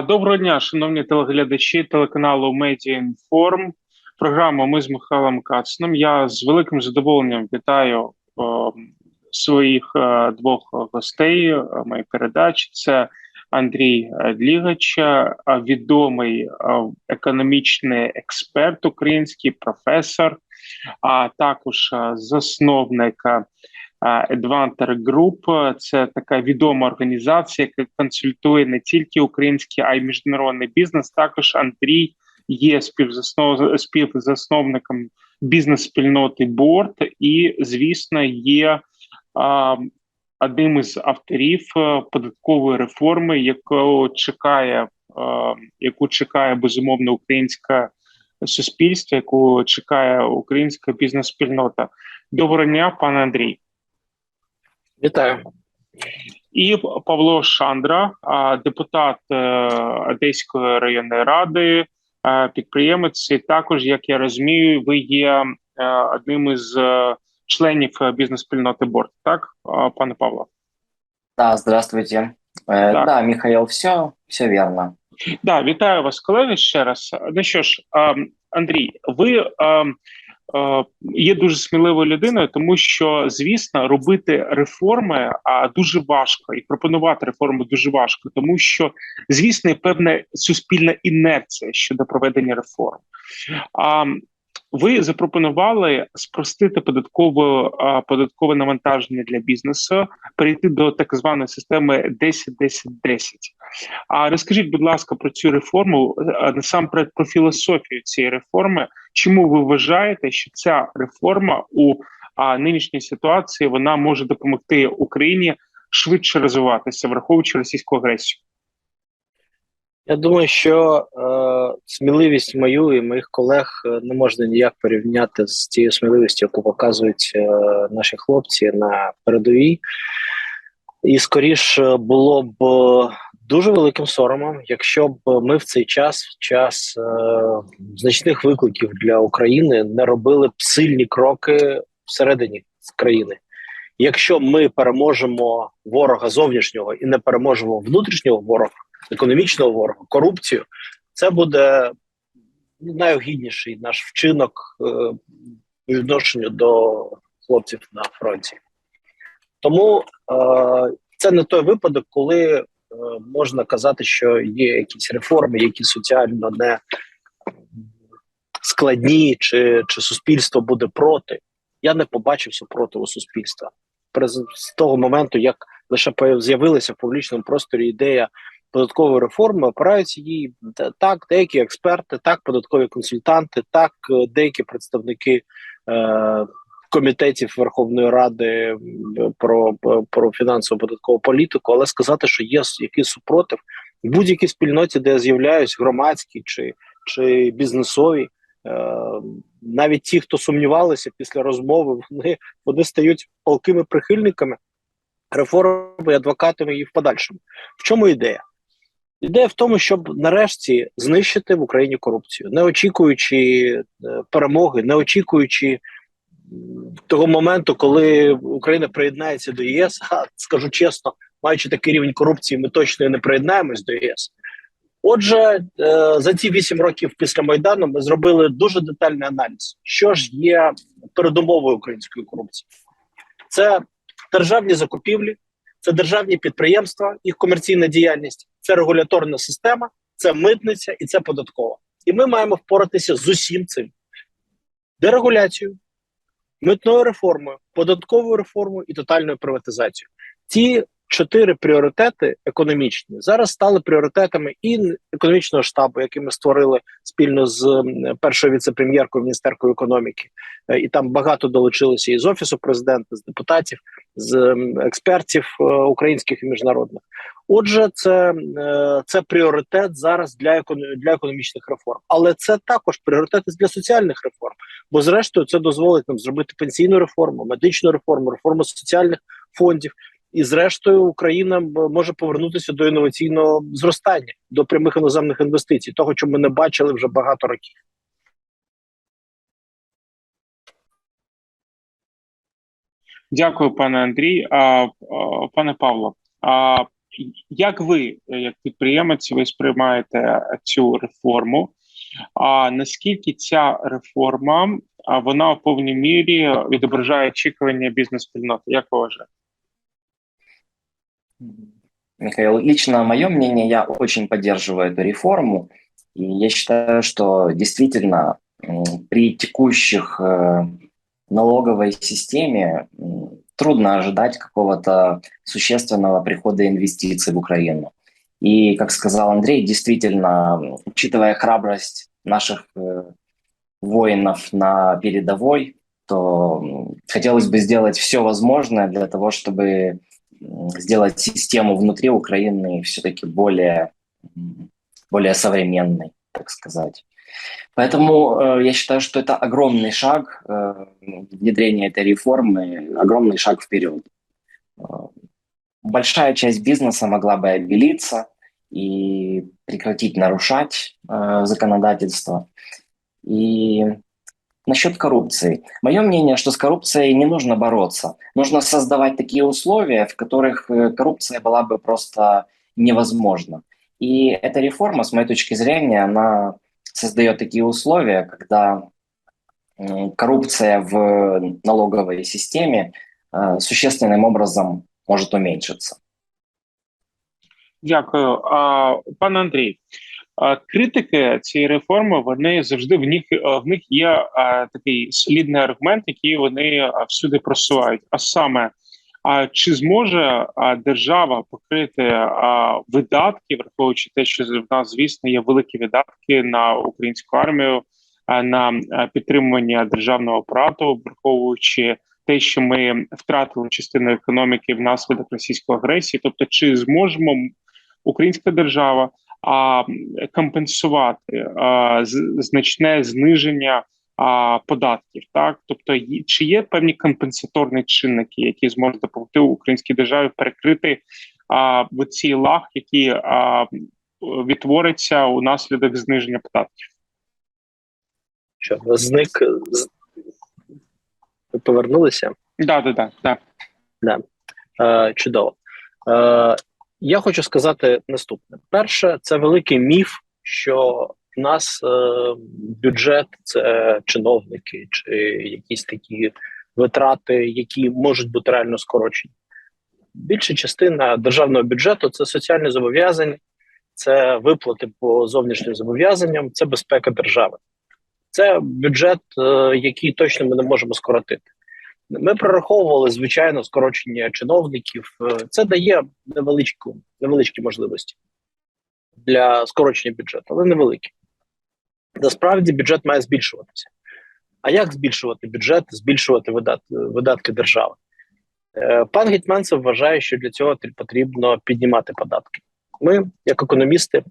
Доброго дня, шановні телеглядачі телеканалу Inform. Програма Ми з Михайлом Кацном. Я з великим задоволенням вітаю е, своїх е, двох гостей е, моєї передачі. Це Андрій Длігач, відомий економічний експерт, український професор, а також засновник Advanter Group – це така відома організація, яка консультує не тільки український, а й міжнародний бізнес. Також Андрій є співзаснов... співзасновником бізнес-спільноти Борт, і, звісно, є а, одним із авторів податкової реформи, яку чекає, а, яку чекає безумовно українське суспільство, яку чекає українська бізнес-спільнота. Доброго дня, пане Андрій. Вітаю. І Павло Шандра, депутат е, Одеської районної ради, е, підприємець. І Також, як я розумію, ви є е, одним із членів бізнес-спільноти Борт. Так, пане Павло? Да, здравствуйте. Так. Да, Михаил, все, все верно. Да, вітаю вас, колеги. Ще раз. Ну що ж, Андрій, ви є дуже сміливою людиною, тому що звісно робити реформи а дуже важко і пропонувати реформи дуже важко, тому що звісно є певна суспільна інерція щодо проведення реформ. А ви запропонували спростити податкове податкове навантаження для бізнесу, перейти до так званої системи 10-10-10. А розкажіть, будь ласка, про цю реформу насамперед про філософію цієї реформи. Чому ви вважаєте, що ця реформа у а, нинішній ситуації вона може допомогти Україні швидше розвиватися, враховуючи російську агресію? Я думаю, що е, сміливість мою і моїх колег е, не можна ніяк порівняти з тією сміливістю, яку показують е, наші хлопці на передовій. І скоріше було б дуже великим соромом, якщо б ми в цей час, в час е, значних викликів для України, не робили б сильні кроки всередині країни. Якщо ми переможемо ворога зовнішнього і не переможемо внутрішнього ворога, економічного ворога, корупцію, це буде найогідніший наш вчинок е, відношенню до хлопців на фронті. Тому е, це не той випадок, коли можна казати, що є якісь реформи, які соціально не складні, чи чи суспільство буде проти. Я не побачив супротиву суспільства. З того моменту, як лише з'явилася в публічному просторі ідея податкової реформи, опираються її так, деякі експерти, так, податкові консультанти, так, деякі представники е, комітетів Верховної Ради про про фінансово податкову політику, але сказати, що є якийсь супротив в будь-якій спільноті, де з'являюсь громадські чи чи бізнесові, е, навіть ті, хто сумнівалися після розмови, вони вони стають палкими прихильниками реформи і адвокатами її в подальшому. В чому ідея? Ідея в тому, щоб нарешті знищити в Україні корупцію, не очікуючи е, перемоги, не очікуючи того моменту, коли Україна приєднається до ЄС, а скажу чесно, маючи такий рівень корупції, ми точно не приєднаємось до ЄС. Отже, е, за ці вісім років після майдану ми зробили дуже детальний аналіз, що ж є передумовою української корупції. Це державні закупівлі, це державні підприємства, їх комерційна діяльність, це регуляторна система, це митниця і це податкова. І ми маємо впоратися з усім цим дерегуляцією, митною реформою, податковою реформою і тотальною приватизацією. Ці чотири пріоритети економічні зараз стали пріоритетами і економічного штабу, який ми створили спільно з першою віце-прем'єркою міністеркою економіки, е, і там багато долучилося із офісу президента, з депутатів, з експертів е, українських і міжнародних. Отже, це е, це пріоритет зараз для для економічних реформ, але це також пріоритети для соціальних реформ. Бо, зрештою, це дозволить нам зробити пенсійну реформу, медичну реформу, реформу соціальних фондів. І, зрештою, Україна може повернутися до інноваційного зростання, до прямих іноземних інвестицій, того, що ми не бачили вже багато років. Дякую, пане Андрій. Пане Павло. Як ви, як підприємець, ви сприймаєте цю реформу? А наскільки ця реформа вона в повній мірі відображає очікування бізнес-спільноти? Як ви вважаєте? Михаил, лично мое мнение, я очень поддерживаю эту реформу. И я считаю, что действительно при текущих э, налоговой системе трудно ожидать какого-то существенного прихода инвестиций в Украину. И, как сказал Андрей, действительно, учитывая храбрость наших э, воинов на передовой, то хотелось бы сделать все возможное для того, чтобы сделать систему внутри Украины все-таки более, более современной, так сказать. Поэтому э, я считаю, что это огромный шаг э, внедрения этой реформы, огромный шаг вперед. Э, большая часть бизнеса могла бы обелиться и прекратить нарушать э, законодательство. И насчет коррупции. Мое мнение, что с коррупцией не нужно бороться. Нужно создавать такие условия, в которых э, коррупция была бы просто невозможна. И эта реформа, с моей точки зрения, она создает такие условия, когда коррупция в налоговой системе э, существенным образом может уменьшиться. Дякую, пане Андрій. Критики цієї реформи вони завжди в них в них є а, такий солідний аргумент, який вони всюди просувають. А саме, а чи зможе держава покрити видатки, враховуючи те, що в нас, звісно, є великі видатки на українську армію, на підтримування державного апарату, враховуючи те, що ми втратили частину економіки внаслідок російської агресії, тобто чи зможемо українська держава а, компенсувати а, значне зниження а, податків, так тобто чи є певні компенсаторні чинники, які зможуть допомогти українській державі перекрити а, ці лаг, які а, відтворяться унаслідок зниження податків? Що зник повернулися? Да, да, да, да. Е, чудово. Е, я хочу сказати наступне: перше, це великий міф, що в нас е, бюджет це чиновники чи якісь такі витрати, які можуть бути реально скорочені. Більша частина державного бюджету це соціальні зобов'язання, це виплати по зовнішнім зобов'язанням, це безпека держави. Це бюджет, е, який точно ми не можемо скоротити. Ми прораховували звичайно скорочення чиновників. Е, Це дає невеличку невеличкі можливості для скорочення бюджету, але невеликі. Насправді бюджет має збільшуватися. А як збільшувати бюджет, збільшувати видат, видатки держави? Е, Пан Гетьманцев вважає, що для цього потрібно піднімати податки. Ми, як економісти,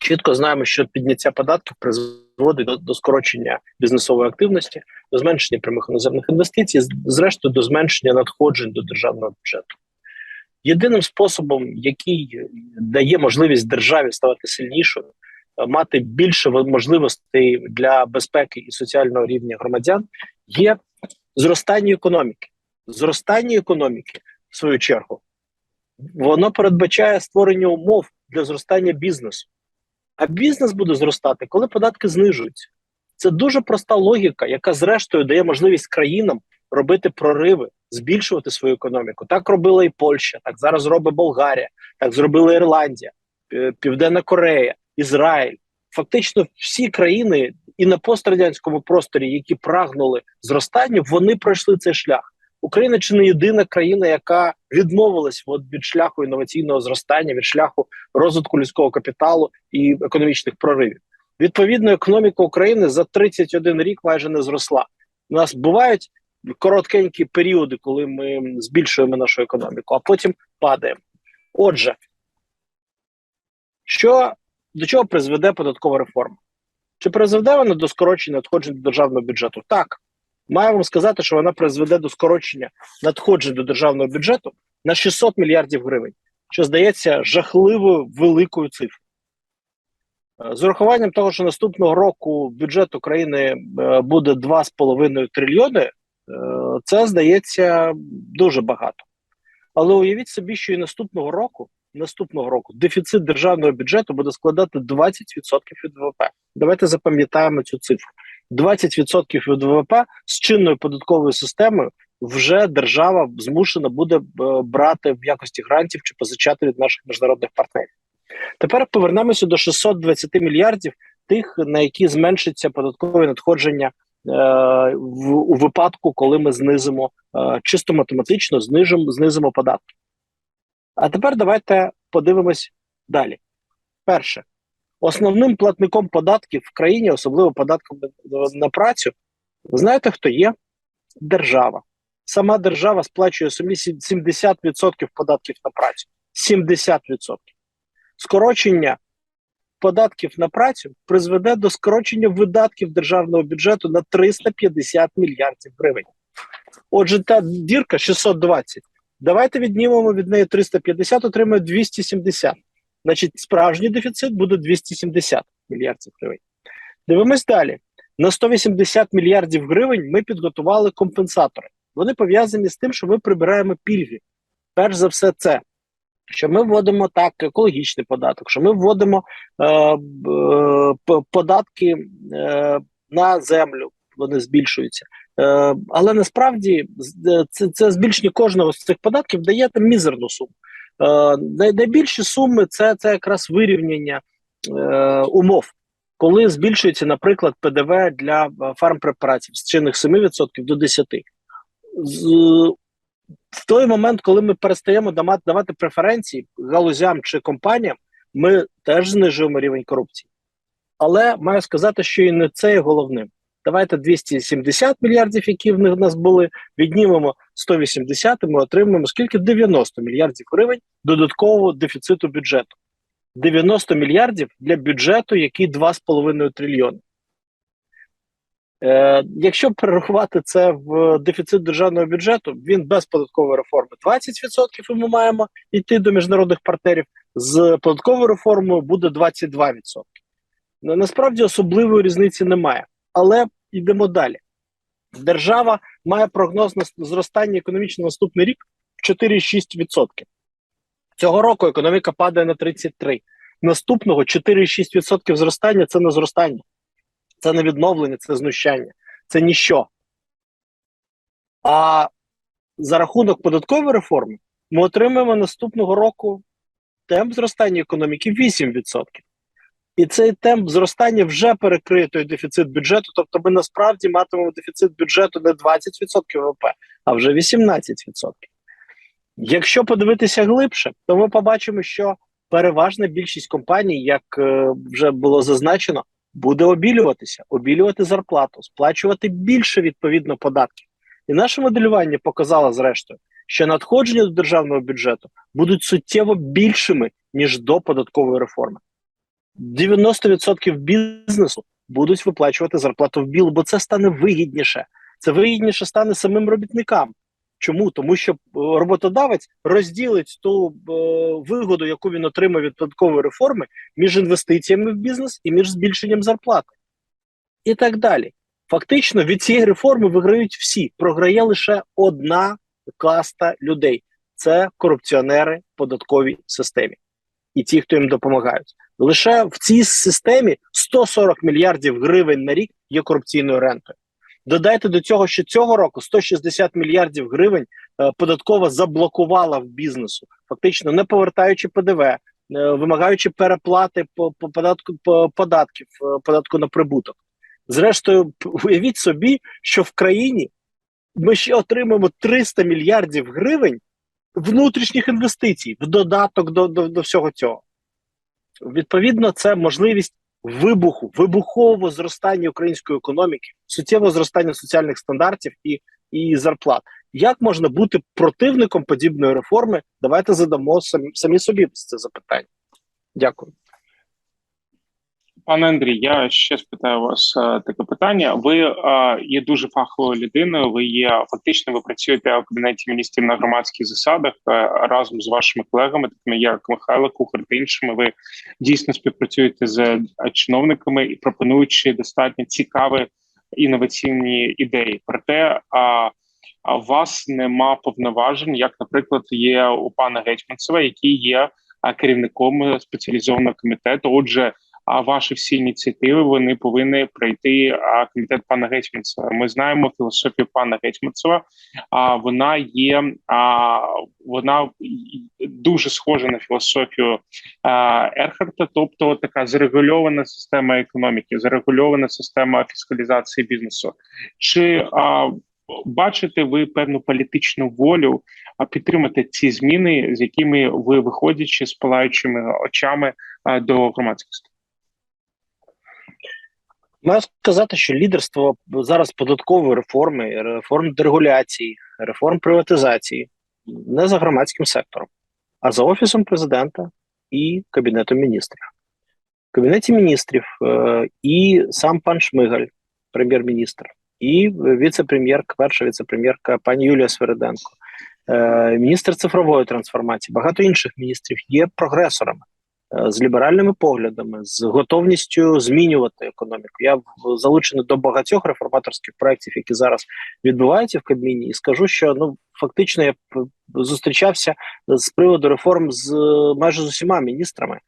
чітко знаємо, що підняття податків призводить до, до скорочення бізнесової активності, до зменшення прямих іноземних інвестицій, зрештою до зменшення надходжень до державного бюджету. Єдиним способом, який дає можливість державі ставати сильнішою, е, мати більше можливостей для безпеки і соціального рівня громадян, є зростання економіки. Зростання економіки, в свою чергу, воно передбачає створення умов для зростання бізнесу. А бізнес буде зростати, коли податки знижуються. Це дуже проста логіка, яка зрештою дає можливість країнам робити прориви, збільшувати свою економіку. Так робила і Польща, так зараз робить Болгарія, так зробила Ірландія, Південна Корея, Ізраїль. Фактично, всі країни і на пострадянському просторі, які прагнули зростання, вони пройшли цей шлях. Україна чи не єдина країна, яка відмовилась від шляху інноваційного зростання, від шляху розвитку людського капіталу і економічних проривів. Відповідно, економіка України за 31 рік майже не зросла. У нас бувають короткенькі періоди, коли ми збільшуємо нашу економіку, а потім падаємо. Отже, що до чого призведе податкова реформа? Чи призведе вона до скорочення надходжень до державного бюджету? Так. Маю вам сказати, що вона призведе до скорочення надходжень до державного бюджету на 600 мільярдів гривень, що здається жахливою великою цифрою. Е, З урахуванням того, що наступного року бюджет України е, буде 2,5 трильйони, е, це здається дуже багато. Але уявіть собі, що і наступного року наступного року дефіцит державного бюджету буде складати 20% від ВВП. Давайте запам'ятаємо цю цифру: 20% від ВВП з чинною податковою системою вже держава змушена буде е, брати в якості грантів чи позичати від наших міжнародних партнерів. Тепер повернемося до 620 мільярдів, тих на які зменшиться податкові надходження е, в у випадку, коли ми знизимо е, чисто математично, знижимо знизимо податки. А тепер давайте подивимось далі. Перше, основним платником податків в країні, особливо податком на, працю, знаєте, хто є? Держава. Сама держава сплачує собі 70% податків на працю. 70%. Скорочення податків на працю призведе до скорочення видатків державного бюджету на 350 мільярдів гривень. Отже, та дірка 620. Давайте віднімемо від неї 350, отримаємо 270. Значить, справжній дефіцит буде 270 мільярдів гривень. Дивимось далі. На 180 мільярдів гривень ми підготували компенсатори. Вони пов'язані з тим, що ми прибираємо пільги. Перш за все, це що ми вводимо так екологічний податок, що ми вводимо е, е, податки е, на землю, вони збільшуються. Е, але насправді це це збільшення кожного з цих податків дає там мізерну суму. Е, найбільші суми це це якраз вирівняння е, умов, коли збільшується, наприклад, ПДВ для фармпрепаратів з чинних 7% до 10%. В той момент, коли ми перестаємо давати преференції галузям чи компаніям, ми теж знижуємо рівень корупції. Але маю сказати, що і не це є головним. Давайте 270 мільярдів, які в нас були, віднімемо 180, і ми отримаємо скільки 90 мільярдів гривень додаткового дефіциту бюджету. 90 мільярдів для бюджету, який 2,5 трильйони. Е, Якщо перерахувати це в дефіцит державного бюджету, він без податкової реформи 20% і ми маємо йти до міжнародних партнерів. З податковою реформою буде 22%. Насправді особливої різниці немає. Але йдемо далі. Держава має прогноз на зростання економічно наступний рік в 4,6%. Цього року економіка падає на 33%. Наступного 4,6% зростання це не зростання, це не відновлення, це знущання, це ніщо. А за рахунок податкової реформи ми отримаємо наступного року темп зростання економіки 8%. І цей темп зростання вже перекриє той дефіцит бюджету. Тобто, ми насправді матимемо дефіцит бюджету не 20% ВВП, а вже 18%. Якщо подивитися глибше, то ми побачимо, що переважна більшість компаній, як е, вже було зазначено, буде обілюватися, обілювати зарплату, сплачувати більше відповідно податків. І наше моделювання показало, зрештою, що надходження до державного бюджету будуть суттєво більшими ніж до податкової реформи. 90% бізнесу будуть виплачувати зарплату в біл, бо це стане вигідніше. Це вигідніше стане самим робітникам. Чому? Тому що роботодавець розділить ту е, вигоду, яку він отримав від податкової реформи, між інвестиціями в бізнес і між збільшенням зарплати. І так далі. Фактично, від цієї реформи виграють всі. Програє лише одна каста людей це корупціонери в податковій системі і ті, хто їм допомагають. Лише в цій системі 140 мільярдів гривень на рік є корупційною рентою. Додайте до цього, що цього року 160 мільярдів гривень е, податкова заблокувала в бізнесу, фактично не повертаючи ПДВ, е, вимагаючи переплати по, по податку по податків, е, податку на прибуток. Зрештою, уявіть собі, що в країні ми ще отримаємо 300 мільярдів гривень внутрішніх інвестицій в додаток до, до, до всього цього. Відповідно, це можливість вибуху, вибухового зростання української економіки, суттєвого зростання соціальних стандартів і, і зарплат. Як можна бути противником подібної реформи? Давайте задамо самі, самі собі це запитання. Дякую. Пане Андрій, я ще спитаю вас а, таке питання. Ви а, є дуже фаховою людиною. Ви є фактично, ви працюєте в кабінеті міністрів на громадських засадах а, разом з вашими колегами, такими як Михайло Кухар та іншими. Ви дійсно співпрацюєте з чиновниками і пропонуючи достатньо цікаві інноваційні ідеї. Проте а, у вас нема повноважень, як, наприклад, є у пана Гетьманцева, який є керівником е, спеціалізованого комітету. Отже, а ваші всі ініціативи вони повинні пройти комітет пана Гетьманцева. Ми знаємо філософію пана Гетьманцева. А вона є а, вона дуже схожа на філософію Ерхарта, тобто така зарегульована система економіки, зарегульована система фіскалізації бізнесу. Чи а, бачите ви певну політичну волю а, підтримати ці зміни, з якими ви виходячи з палаючими очами до громадськості? Маю сказати, що лідерство зараз податкової реформи, реформ дерегуляції, реформ приватизації не за громадським сектором, а за офісом президента і кабінетом міністрів. В кабінеті міністрів е, і сам пан Шмигаль, прем'єр-міністр, і віце-прем'єрка, перша віце-прем'єрка пані Юлія Свериденко, е, міністр цифрової трансформації, багато інших міністрів є прогресорами з ліберальними поглядами, з готовністю змінювати економіку. Я залучений до багатьох реформаторських проєктів, які зараз відбуваються в Кабміні, і скажу, що ну фактично я зустрічався з приводу реформ з е, майже з усіма міністрами,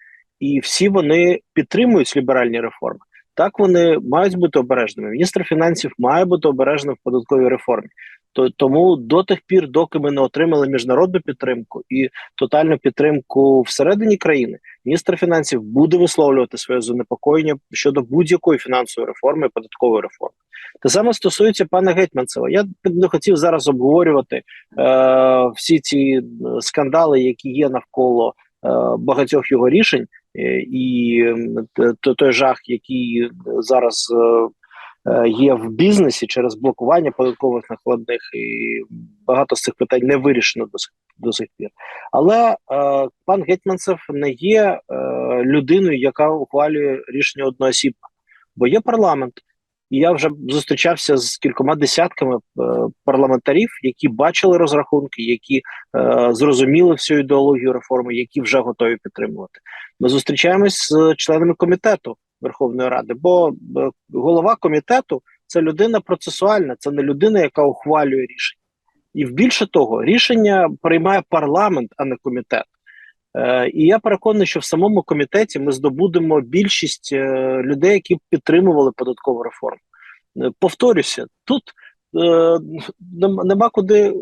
і всі вони підтримують ліберальні реформи. Так вони мають бути обережними. Міністр фінансів має бути обережним в податковій реформі. То тому до тих пір, доки ми не отримали міжнародну підтримку і тотальну підтримку всередині країни, міністр фінансів буде висловлювати своє занепокоєння щодо будь-якої фінансової реформи, податкової реформи. Те саме стосується пана Гетьманцева. Я не хотів зараз обговорювати е, всі ці е, скандали, які є навколо е, багатьох його рішень, е, і той жах, який зараз е, є в бізнесі через блокування податкових накладних, і багато з цих питань не вирішено до сих до сих пір. Але е, пан Гетьманцев не є е, людиною, яка ухвалює рішення одноосібно, бо є парламент. І я вже зустрічався з кількома десятками е, парламентарів, які бачили розрахунки, які е, зрозуміли всю ідеологію реформи, які вже готові підтримувати. Ми зустрічаємось з членами комітету Верховної Ради, бо е, голова комітету це людина процесуальна, це не людина, яка ухвалює рішення. І більше того, рішення приймає парламент, а не комітет. Е, і я переконаний, що в самому комітеті ми здобудемо більшість е, людей, які підтримували податкову реформу. Повторюся, тут е, нема куди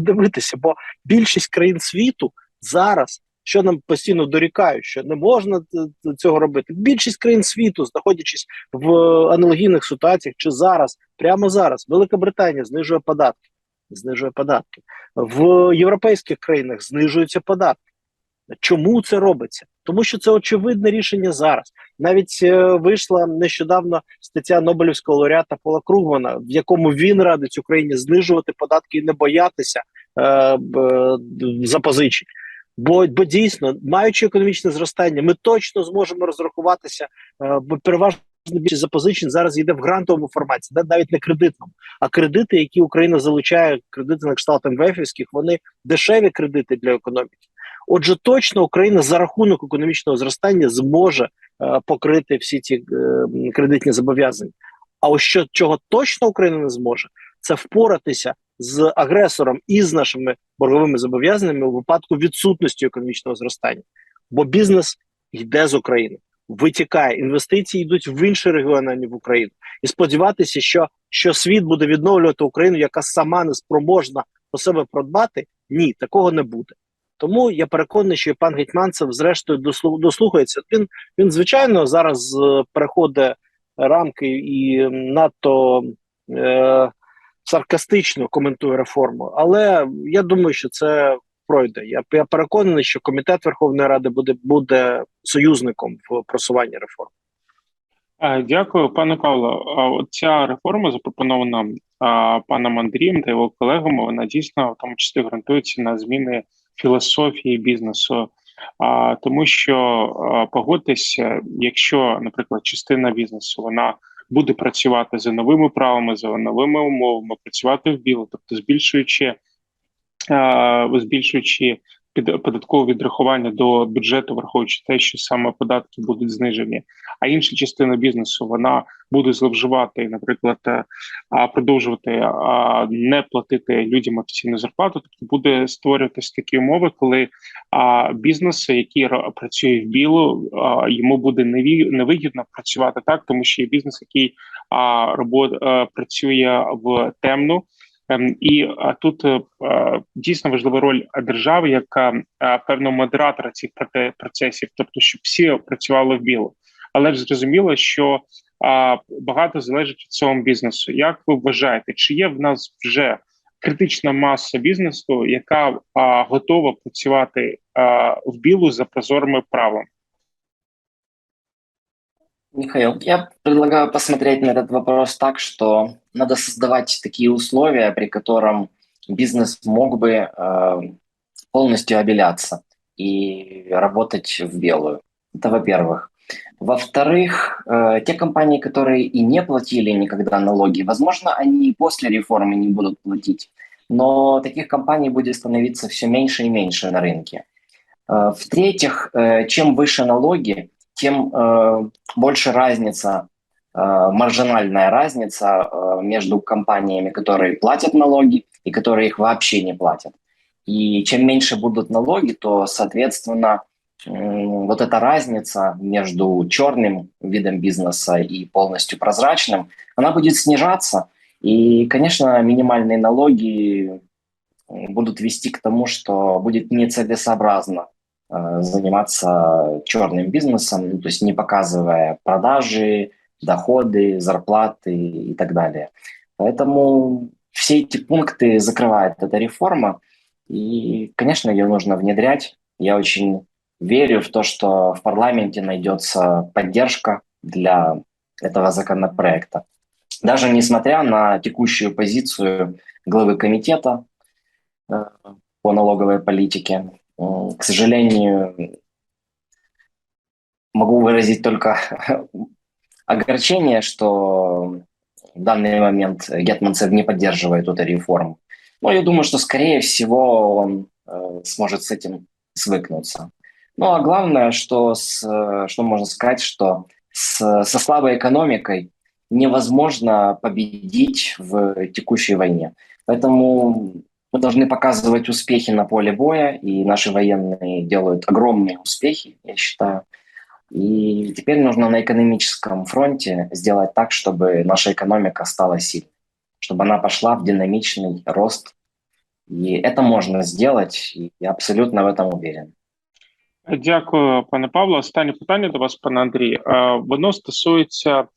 дивитися, бо більшість країн світу зараз, що нам постійно дорікають, що не можна цього робити. Більшість країн світу, знаходячись в аналогійних ситуаціях, чи зараз, прямо зараз, Велика Британія знижує податки, знижує податки в європейських країнах знижуються податки. Чому це робиться? Тому що це очевидне рішення зараз. Навіть е, вийшла нещодавно стаття Нобелівського лауреата Пола Кругмана, в якому він радить Україні знижувати податки і не боятися е, б- запозичень. Бо, бо дійсно, маючи економічне зростання, ми точно зможемо розрахуватися, е, бо переважно більшість запозичень зараз йде в грантовому форматі, навіть не кредитному. А кредити, які Україна залучає, кредити на кшталт МВФівських, вони дешеві кредити для економіки. Отже, точно Україна за рахунок економічного зростання зможе е, покрити всі ці е, кредитні зобов'язання. А ось що чого точно Україна не зможе, це впоратися з агресором і з нашими борговими зобов'язаннями у випадку відсутності економічного зростання. Бо бізнес йде з України, витікає, інвестиції йдуть в інші регіони, а не в Україну. І сподіватися, що, що світ буде відновлювати Україну, яка сама не спроможна по себе продбати, ні, такого не буде. Тому я переконаний, що і пан Гетьманцев, зрештою, дослухається. Він він звичайно зараз е, переходить рамки і надто е, саркастично коментує реформу. Але я думаю, що це пройде. Я, я переконаний, що комітет Верховної Ради буде, буде союзником в просуванні реформ. Е, Дякую, пане Павло. Ця реформа запропонована паном Андрієм та його колегами. Вона дійсно в тому числі ґрунтується на зміни філософії бізнесу. А, тому що погодьтеся, якщо, наприклад, частина бізнесу вона буде працювати за новими правилами, за новими умовами, працювати в білу, тобто збільшуючи, збільшуючи під податкове відрахування до бюджету, враховуючи те, що саме податки будуть знижені, а інша частина бізнесу вона буде зловживати, наприклад, е, продовжувати не платити людям офіційну зарплату. Тобто буде створюватись такі умови, коли бізнес, який ра- працює в білу, йому буде невигідно працювати так, тому що є бізнес, який а, працює в темну. Ем, І тут е, дійсно важлива роль держави, яка певного модератора цих процесів, тобто, щоб всі працювали в білу. Але ж зрозуміло, що багато залежить від цього бізнесу. Як ви вважаєте, чи є в нас вже критична маса бізнесу, яка готова працювати в білу за прозорими правилами? Михаил, я предлагаю посмотреть на этот вопрос так, что надо создавать такие условия, при котором бизнес мог бы э, полностью обеляться и работать в белую. Это во-первых. Во-вторых, э, те компании, которые и не платили никогда налоги, возможно, они и после реформы не будут платить, но таких компаний будет становиться все меньше и меньше на рынке. Э, в-третьих, чем выше налоги, тем э, больше разница, э, маржинальная разница э, между компаниями, которые платят налоги и которые их вообще не платят. И чем меньше будут налоги, то, соответственно, м, вот эта разница между черным видом бизнеса и полностью прозрачным, она будет снижаться. И, конечно, минимальные налоги будут вести к тому, что будет нецелесообразно э, заниматься черным бизнесом, ну, то есть не показывая продажи, доходы, зарплаты и так далее. Поэтому все эти пункты закрывает эта реформа, и, конечно, ее нужно внедрять. Я очень верю в то, что в парламенте найдется поддержка для этого законопроекта. Даже несмотря на текущую позицию главы комитета э, по налоговой политике, К сожалению, могу выразить только огорчение, что в данный момент Гетманцев не поддерживает эту реформу. Но я думаю, что, скорее всего, он э, сможет с этим свыкнуться. Ну, а главное, что, с, э, что можно сказать, что с, со слабой экономикой невозможно победить в текущей войне. Поэтому мы должны показывать успехи на поле боя, и наши военные делают огромные успехи, я считаю. И теперь нужно на экономическом фронте сделать так, чтобы наша экономика стала сильной, чтобы она пошла в динамичный рост. И это можно сделать, и я абсолютно в этом уверен. Дякую, пане Павло. Останнє питання до вас, пане Андрій. Е, Воно стосується а,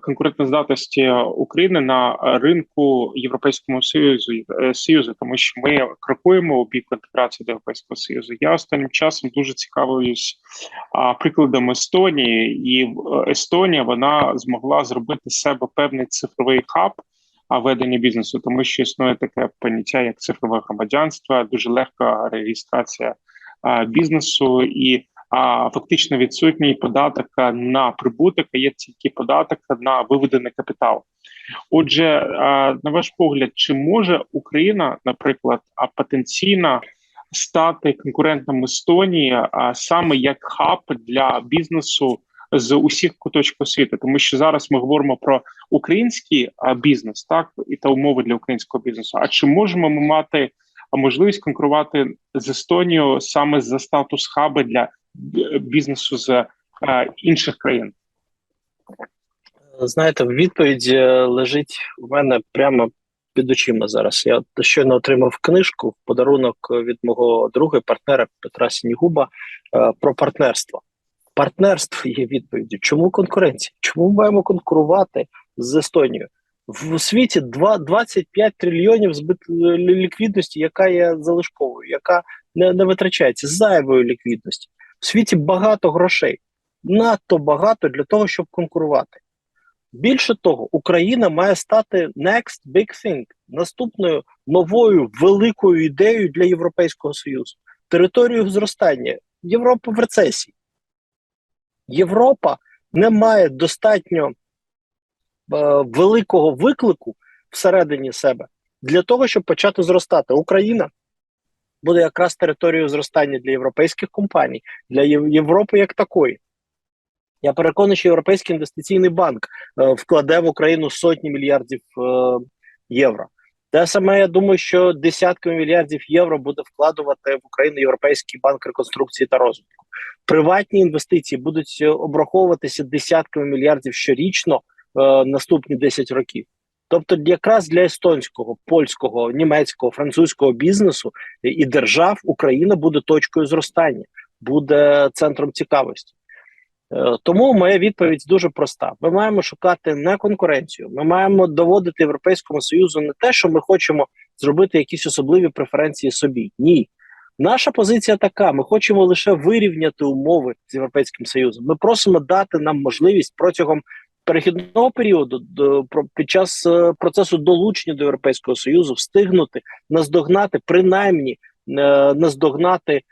конкурентоздатності України на ринку Європейського союзу е, союзу, тому що ми крокуємо у бік інтеграції до Європейського союзу. Я останнім часом дуже цікавлюсь прикладом Естонії, і е, Естонія вона змогла зробити з себе певний цифровий хаб. Ведення бізнесу, тому що існує таке поняття як цифрове громадянство, дуже легка реєстрація бізнесу і а, фактично відсутній податок на прибуток, а є тільки податок на виведений капітал. Отже, на ваш погляд, чи може Україна, наприклад, а, потенційно стати конкурентом Естонії, а саме як хаб для бізнесу з усіх куточків світу, тому що зараз ми говоримо про український бізнес, так і та умови для українського бізнесу. А чи можемо ми мати можливість конкурувати з Естонією саме за статус хаби для бізнесу з е, інших країн? Знаєте, відповідь е, лежить у мене прямо під очима зараз. Я щойно отримав книжку в подарунок від мого друга партнера Петра Сінігуба е, про партнерство. Партнерство є відповіддю. Чому конкуренція? Чому ми маємо конкурувати з Естонією? В світі два- 25 трильйонів збит ліквідності, яка є залишковою, яка не, не витрачається зайвої ліквідності. В світі багато грошей, надто багато для того, щоб конкурувати. Більше того, Україна має стати next big thing, наступною новою великою ідеєю для Європейського Союзу, територією зростання. Європа в рецесії. Європа не має достатньо е, великого виклику всередині себе для того, щоб почати зростати. Україна буде якраз територією зростання для європейських компаній, для Європи як такої. Я переконаний, що Європейський інвестиційний банк е, вкладе в Україну сотні мільярдів е, євро. Те саме я думаю, що десятками мільярдів євро буде вкладувати в Україну Європейський банк реконструкції та розвитку. Приватні інвестиції будуть обраховуватися десятками мільярдів щорічно е, наступні 10 років. Тобто, якраз для естонського, польського, німецького, французького бізнесу і держав Україна буде точкою зростання, буде центром цікавості. Е, Тому моя відповідь дуже проста: ми маємо шукати не конкуренцію. Ми маємо доводити Європейському Союзу не те, що ми хочемо зробити якісь особливі преференції собі. Ні. Наша позиція така: ми хочемо лише вирівняти умови з Європейським Союзом. Ми просимо дати нам можливість протягом перехідного періоду до про- під час е, процесу долучення до Європейського Союзу встигнути наздогнати, принаймні е, наздогнати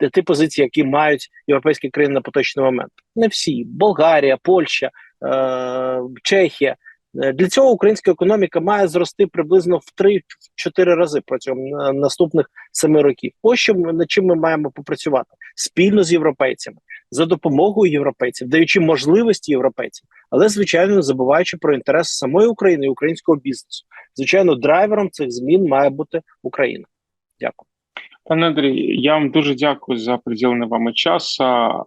е, ті- позиції, які мають європейські країни на поточний момент. Не всі Болгарія, Польща, Чехія. Для цього українська економіка має зрости приблизно в 3-4 рази протягом наступних семи років. Ось що ми над чим ми маємо попрацювати спільно з європейцями за допомогою європейців, даючи можливості європейцям, але звичайно забуваючи про інтереси самої України і українського бізнесу. Звичайно, драйвером цих змін має бути Україна. Дякую. Пане Андрій, я вам дуже дякую за приділений вами час.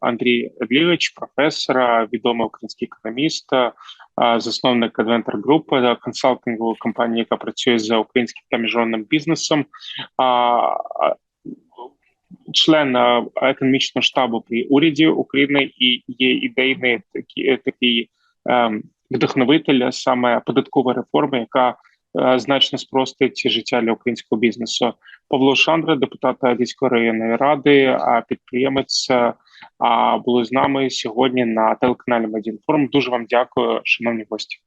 Андрій Едлівич, професор, відомий український економіст, засновник Adventure Group, консалтингової компанії, яка працює з українським та міжнародним бізнесом, член економічного штабу при уряді України і є ідейний такий, такий ем, вдохновитель саме податкової реформи, яка е, значно спростить життя для українського бізнесу. Павло Шандра, депутат Одеської районної ради, а підприємець, е, а були з нами сьогодні на телеканалі Медіінформ. Дуже вам дякую, шановні гості.